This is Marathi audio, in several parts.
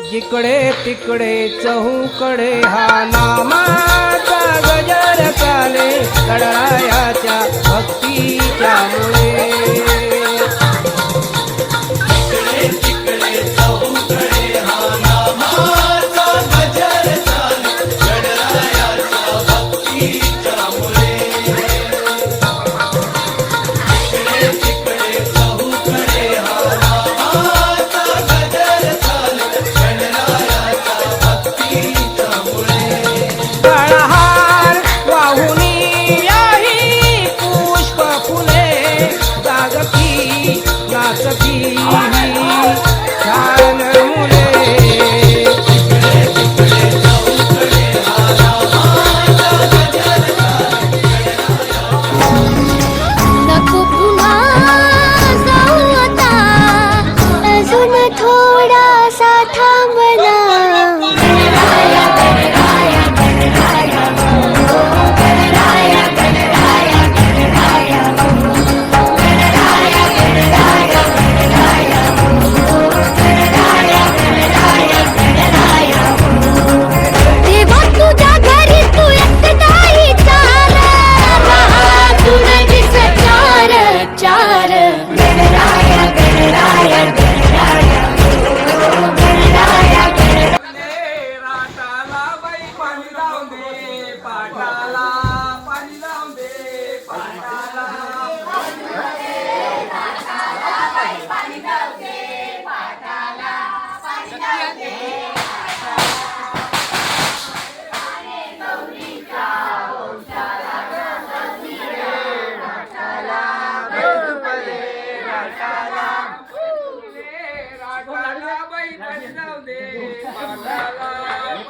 जिकडे तिकडे चहूकडे हा नामाचा गजर चाले गणरायाच्या भक्तीच्या मुळे aquí.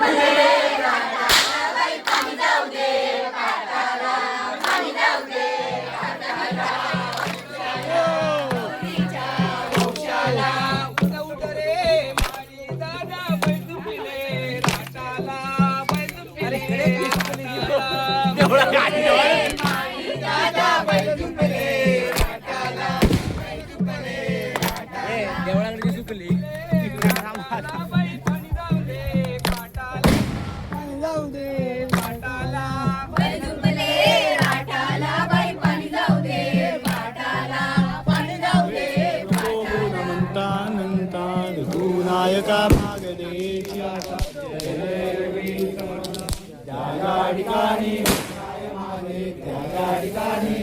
Yeah. म्हणता म्हणता तू नायका मागणेची आशा. त्या ठिकाणी त्या ठिकाणी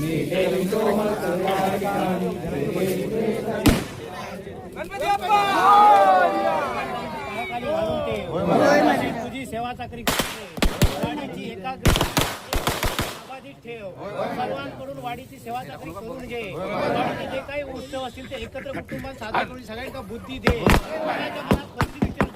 मी ठेवतो मग त्या ठिकाणी गणपती बाप्पा तुझी सेवा चाकरी करते वाडीची एकाग्रता ठेव. सर्वांकडून वाडीची सेवा चाकरी करून घे. वाडीचे जे काही उत्सव असतील ते एकत्र कुटुंबात साजरा करून सगळ्यांना बुद्धी दे. सगळ्यांच्या मनात भक्ती विचार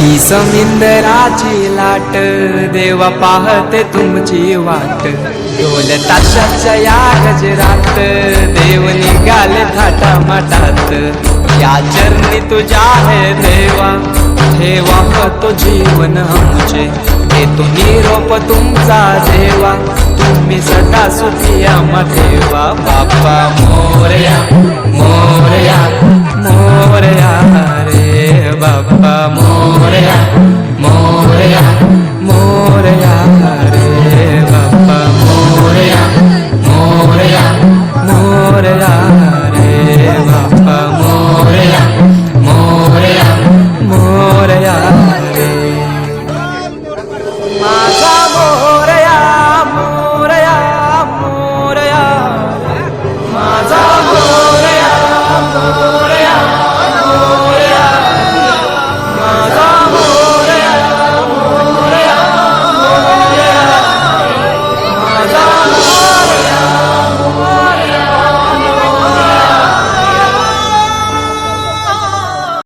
ही समिंदराची लाट देवा पाहते तुमची वाट. ढोल ताशाच्या या गजरात देव निघाले थाटा माटात या चरणी तुझ्या आहे देवा ठेवा तो जीवन आमचे? देतो निरोप तुमचा देवा तुम्ही सदा सुखी आम देवा. बाप्पा मोरया मोरया मोरया रे बाप्पा मोरया मोरया.